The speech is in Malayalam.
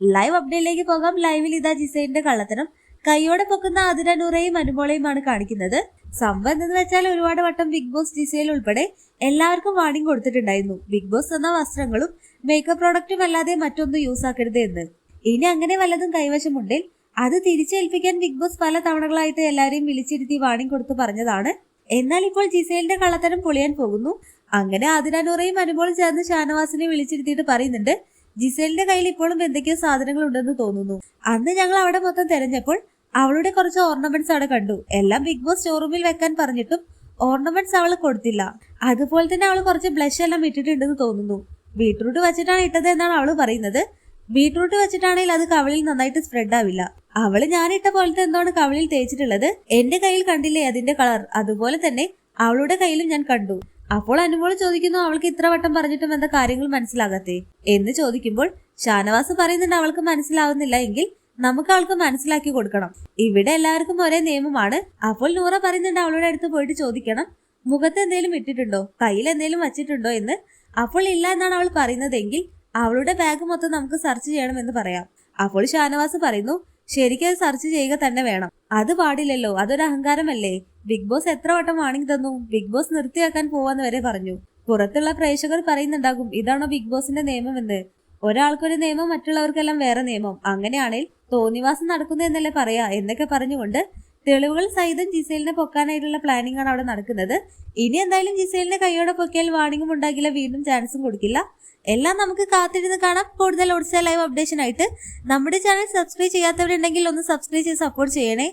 ലൈവ് അപ്ഡേറ്റിലേക്ക് പോകാം. ലൈവിൽ ഇതാ ജിസൈന്റെ കള്ളത്തരം. കൈയോടെ പൊക്കുന്ന അതിരനൂറയും അനുമോളയുമാണ് കാണിക്കുന്നത്. സംഭവം എന്തെന്ന് വെച്ചാൽ ഒരുപാട് വട്ടം ബിഗ് ബോസ് ജിസയിൽ ഉൾപ്പെടെ എല്ലാവർക്കും വാണിംഗ് കൊടുത്തിട്ടുണ്ടായിരുന്നു. ബിഗ് ബോസ് എന്ന വസ്ത്രങ്ങളും മേക്കപ്പ് പ്രോഡക്റ്റും അല്ലാതെ മറ്റൊന്നും യൂസ് ആക്കരുത് എന്ന്. ഇനി അങ്ങനെ വല്ലതും കൈവശമുണ്ടെങ്കിൽ അത് തിരിച്ചേൽപ്പിക്കാൻ ബിഗ് ബോസ് പല തവണകളായിട്ട് എല്ലാവരെയും വിളിച്ചിരുത്തി വാണിംഗ് കൊടുത്ത് പറഞ്ഞതാണ്. എന്നാൽ ഇപ്പോൾ ജിസേലിന്റെ കള്ളത്തരം പൊളിയാൻ പോകുന്നു. അങ്ങനെ അതിരാനൂറയും അനുമോളും ചേർന്ന് ഷാനവാസിനെ വിളിച്ചിരുത്തിയിട്ട് പറയുന്നുണ്ട്. ജിസേലിന്റെ കയ്യിൽ ഇപ്പോഴും എന്തൊക്കെയോ സാധനങ്ങൾ ഉണ്ടെന്ന് തോന്നുന്നു. അന്ന് ഞങ്ങൾ അവിടെ മൊത്തം തെരഞ്ഞപ്പോൾ അവളുടെ കുറച്ച് ഓർണമെന്റ്സ് അവിടെ കണ്ടു. എല്ലാം ബിഗ് ബോസ് ഷോറൂമിൽ വെക്കാൻ പറഞ്ഞിട്ടും ഓർണമെന്റ്സ് അവൾ കൊടുത്തില്ല. അതുപോലെ തന്നെ അവൾ കുറച്ച് ബ്ലഷ് എല്ലാം ഇട്ടിട്ടുണ്ടെന്ന് തോന്നുന്നു. ബീട്രൂട്ട് വെച്ചിട്ടാണ് ഇട്ടത് എന്നാണ് അവൾ പറയുന്നത്. ബീട്രൂട്ട് വെച്ചിട്ടാണെങ്കിൽ അത് കവളിൽ നന്നായിട്ട് സ്പ്രെഡ് ആവില്ല. അവൾ ഞാനിട്ട പോലത്തെ എന്താണ് കവളിൽ തേച്ചിട്ടുള്ളത്? എന്റെ കയ്യിൽ കണ്ടില്ലേ അതിന്റെ കളർ അതുപോലെ തന്നെ അവളുടെ കയ്യിലും ഞാൻ കണ്ടു. അപ്പോൾ അനുമോൾ ചോദിക്കുന്നു അവൾക്ക് ഇത്ര വട്ടം പറഞ്ഞിട്ടും എന്താ കാര്യങ്ങൾ മനസ്സിലാകാത്തേ? എന്ന് ചോദിക്കുമ്പോൾ ഷാനവാസ് പറയുന്നുണ്ട് അവൾക്ക് മനസ്സിലാവുന്നില്ല എങ്കിൽ നമുക്ക് അവൾക്ക് മനസ്സിലാക്കി കൊടുക്കണം. ഇവിടെ എല്ലാവർക്കും ഒരേ നിയമമാണ്. അപ്പോൾ നൂറ പറയുന്നുണ്ട് അവളുടെ അടുത്ത് പോയിട്ട് ചോദിക്കണം മുഖത്ത് എന്തെങ്കിലും ഇട്ടിട്ടുണ്ടോ? കയ്യിൽ എന്തെങ്കിലും വച്ചിട്ടുണ്ടോ? എന്ന്. അപ്പോൾ ഇല്ല എന്നാണ് അവൾ പറയുന്നതെങ്കിൽ അവളുടെ ബാഗ് മൊത്തം നമുക്ക് സെർച്ച് ചെയ്യണമെന്ന് പറയാം. അപ്പോൾ ഷാനവാസ് പറയുന്നു ശരിക്കും അത് സെർച്ച് ചെയ്യുക തന്നെ വേണം. അത് പാടില്ലല്ലോ അതൊരു അഹങ്കാരമല്ലേ? ബിഗ് ബോസ് എത്ര വട്ടം വാണിംഗ് തന്നു? ബിഗ് ബോസ് നിർത്തിയാക്കാൻ പോവാന്ന് വരെ പറഞ്ഞു. പുറത്തുള്ള പ്രേക്ഷകർ പറയുന്നുണ്ടാകും ഇതാണോ ബിഗ് ബോസിന്റെ നിയമമെന്ന്? ഒരാൾക്കൊരു നിയമം മറ്റുള്ളവർക്കെല്ലാം വേറെ നിയമം. അങ്ങനെയാണെങ്കിൽ തോന്നിവാസം നടക്കുന്നു എന്നല്ലേ പറയാ? എന്നൊക്കെ പറഞ്ഞുകൊണ്ട് തെളിവുകൾ സഹിതം ജിസേലിനെ പൊക്കാനായിട്ടുള്ള പ്ലാനിംഗ് ആണ് അവിടെ നടക്കുന്നത്. ഇനി എന്തായാലും ജിസേലിനെ കൈയോടെ പൊക്കിയാൽ വാണിംഗും ഉണ്ടാക്കില്ല വീണ്ടും ചാൻസും കൊടുക്കില്ല. എല്ലാം നമുക്ക് കാത്തിരുന്ന് കാണാം. കൂടുതൽ ഒഡിസ ലൈവ് അപ്ഡേഷൻ ആയിട്ട് നമ്മുടെ ചാനൽ സബ്സ്ക്രൈബ് ചെയ്യാത്തവരുണ്ടെങ്കിൽ ഒന്ന് സബ്സ്ക്രൈബ് ചെയ്ത് സപ്പോർട്ട് ചെയ്യണേ.